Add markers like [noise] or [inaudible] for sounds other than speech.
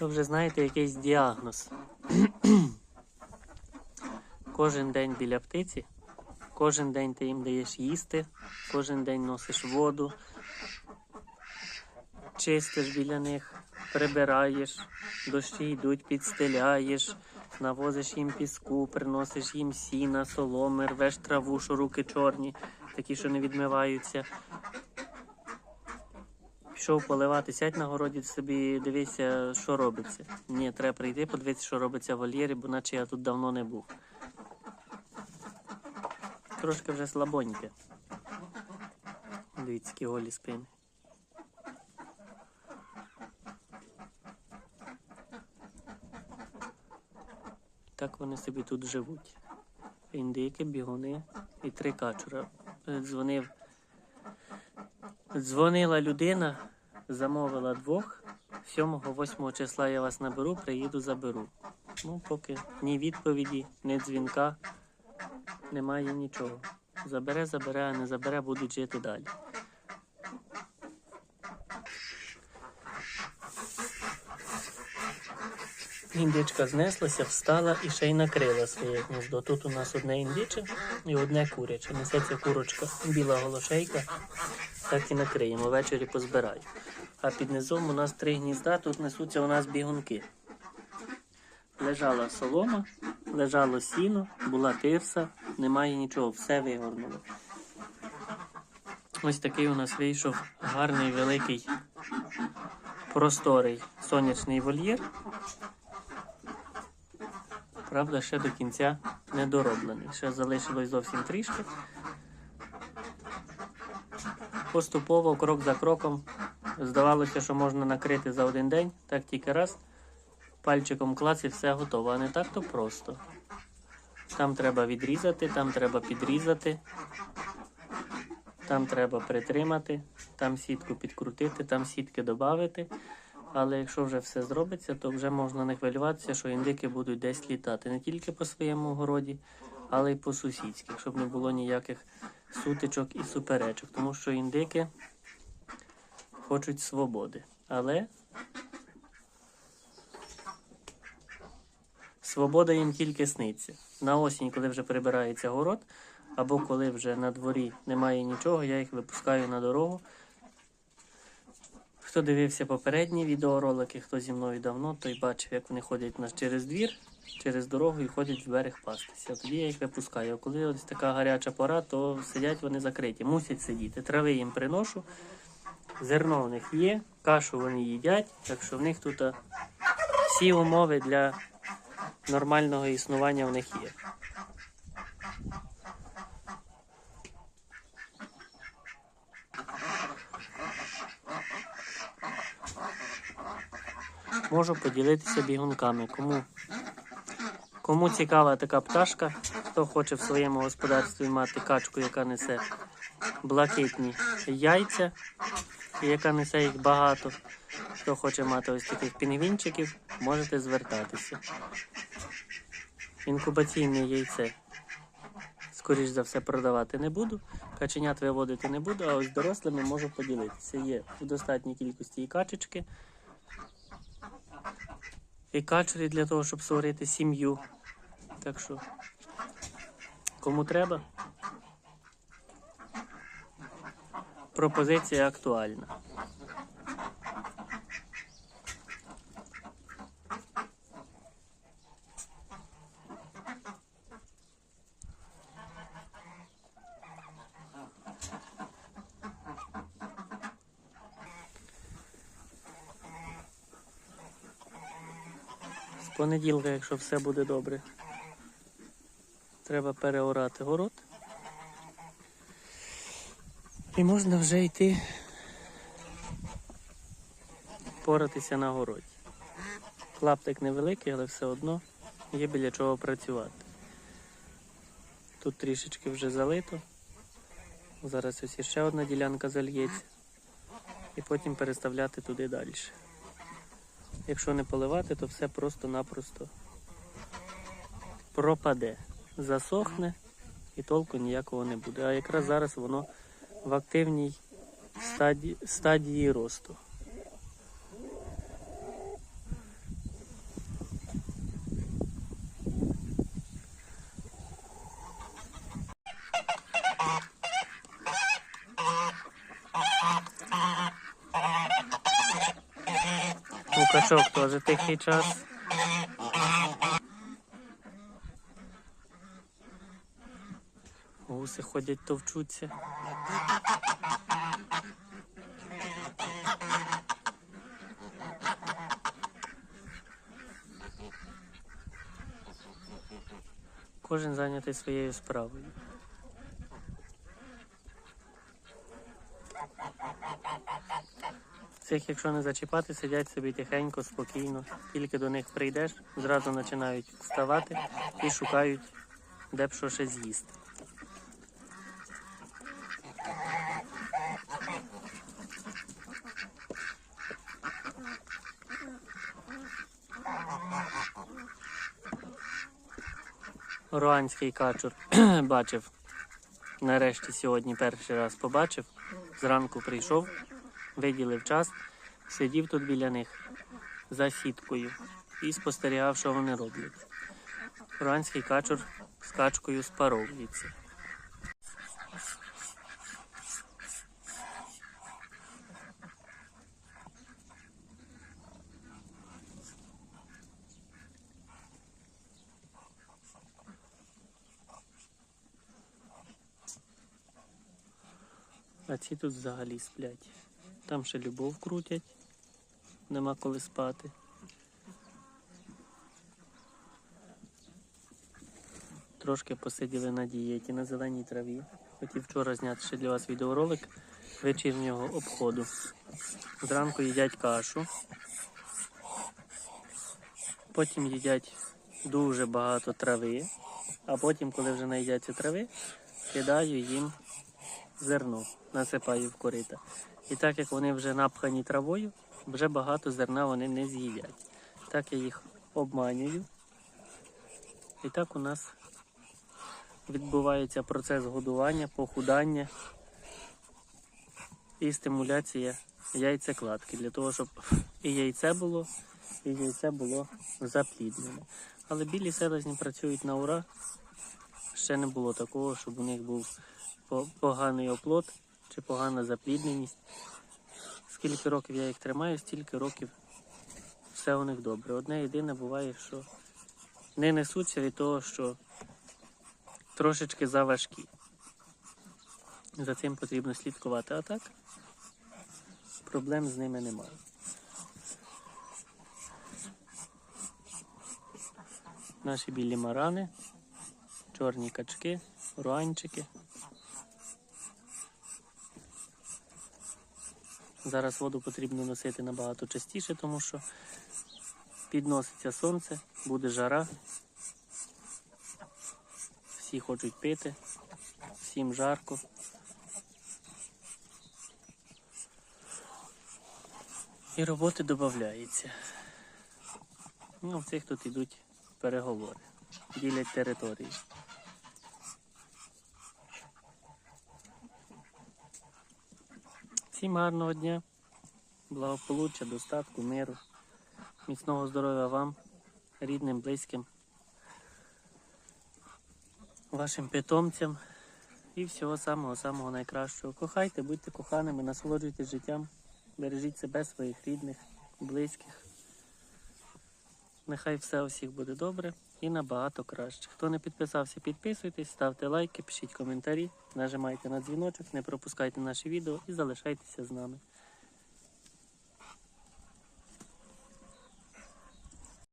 То вже знаєте якийсь діагноз. [clears throat] Кожен день біля птиці, кожен день ти їм даєш їсти, кожен день носиш воду, чистиш біля них, прибираєш, дощі йдуть, підстеляєш, навозиш їм піску, приносиш їм сіна, соломи, рвеш траву, що руки чорні, такі, що не відмиваються. Пішов поливати, сядь на городі собі, дивися, що робиться. Ні, треба прийти, подивитися, що робиться в вольєрі, бо наче я тут давно не був. Трошки вже слабоньке. Дивіться, які голі спини. Так вони собі тут живуть. Індики, бігуни і три качура. Дзвонив. Дзвонила людина, замовила двох. 7-8 числа я вас наберу, приїду, заберу. Ну, поки ні відповіді, ні дзвінка, немає нічого. Забере, забере, а не забере, будуть жити далі. Індичка знеслася, встала і ще й накрила своє гніздо. Тут у нас одне індиче і одне куряче. Несеться курочка, біла голошейка, так і накриємо. Ввечері позбираю. А під низом у нас три гнізда, тут несуться у нас бігунки. Лежала солома, лежало сіно, була тирса, немає нічого, все вигорнуло. Ось такий у нас вийшов гарний, великий, просторий сонячний вольєр. Правда, ще до кінця не дороблений. Ще залишилось зовсім трішки. Поступово, крок за кроком, здавалося, що можна накрити за один день, так тільки раз. Пальчиком клац і все готово, а не так то просто. Там треба відрізати, там треба підрізати, там треба притримати, там сітку підкрутити, там сітки додати. Але якщо вже все зробиться, то вже можна не хвилюватися, що індики будуть десь літати не тільки по своєму городі, але й по сусідських, щоб не було ніяких сутичок і суперечок. Тому що індики хочуть свободи. Але свобода їм тільки сниться. На осінь, коли вже прибирається город, або коли вже на дворі немає нічого, я їх випускаю на дорогу. Хто дивився попередні відеоролики, хто зі мною давно, той бачив, як вони ходять на- через двір, через дорогу і ходять в берег пастися. Тоді я їх випускаю. Коли ось така гаряча пора, то сидять вони закриті, мусять сидіти. Трави їм приношу, зерно в них є, кашу вони їдять, так що в них тут всі умови для нормального існування в них є. Можу поділитися бігунками. Кому, кому цікава така пташка, хто хоче в своєму господарстві мати качку, яка несе блакитні яйця, яка несе їх багато. Хто хоче мати ось таких пінгвінчиків, можете звертатися. Інкубаційне яйце, скоріш за все, продавати не буду. Каченят виводити не буду, а ось дорослими можу поділитися. Є в достатній кількості і качечки, і качері для того, щоб створити сім'ю. Так що, кому треба, пропозиція актуальна. Понеділка, якщо все буде добре, треба переорати город. І можна вже йти поратися на городі. Клаптик невеликий, але все одно є біля чого працювати. Тут трішечки вже залито. Зараз ось ще одна ділянка зальється. І потім переставляти туди далі. Якщо не поливати, то все просто-напросто пропаде, засохне і толку ніякого не буде. А якраз зараз воно в активній стадії, стадії росту. Качок теж тихий час. Гуси ходять, товчуться. Кожен зайнятий своєю справою. Цих, якщо не зачіпати, сидять собі тихенько, спокійно. Тільки до них прийдеш, зразу починають вставати і шукають, де б що ще з'їсти. Руанський качур [clears throat] бачив. Нарешті сьогодні перший раз побачив. Зранку прийшов, виділив час, сидів тут біля них за сіткою і спостерігав, що вони роблять. Руанський качур з качкою спаровується. А ці тут взагалі сплять. Там ще любов крутять, нема коли спати. Трошки посиділи на дієті на зеленій траві. Хотів вчора зняти ще для вас відеоролик вечірнього обходу. Зранку їдять кашу. Потім їдять дуже багато трави, а потім, коли вже наїдяться трави, кидаю їм зерно, насипаю в корита. І так як вони вже напхані травою, вже багато зерна вони не з'їдять. Так я їх обманюю. І так у нас відбувається процес годування, похудання і стимуляція яйцекладки для того, щоб і яйце було, і яйце було запліднене. Але білі селезні працюють на ура. Ще не було такого, щоб у них був поганий оплот чи погана заплідненість. Скільки років я їх тримаю, стільки років все у них добре. Одне єдине буває, що не несуться від того, що трошечки заважкі. За цим потрібно слідкувати. А так проблем з ними немає. Наші білі марани, чорні качки, руанчики. Зараз воду потрібно носити набагато частіше, тому що підноситься сонце, буде жара. Всі хочуть пити, всім жарко. І роботи додається. Ну, в цих тут йдуть переговори, ділять території. Всім гарного дня, благополуччя, достатку, миру, міцного здоров'я вам, рідним, близьким, вашим питомцям і всього самого-самого найкращого. Кохайте, будьте коханими, насолоджуйтесь життям, бережіть себе, своїх рідних, близьких. Нехай все у всіх буде добре і набагато краще. Хто не підписався, підписуйтесь, ставте лайки, пишіть коментарі, нажимайте на дзвіночок, не пропускайте наші відео і залишайтеся з нами.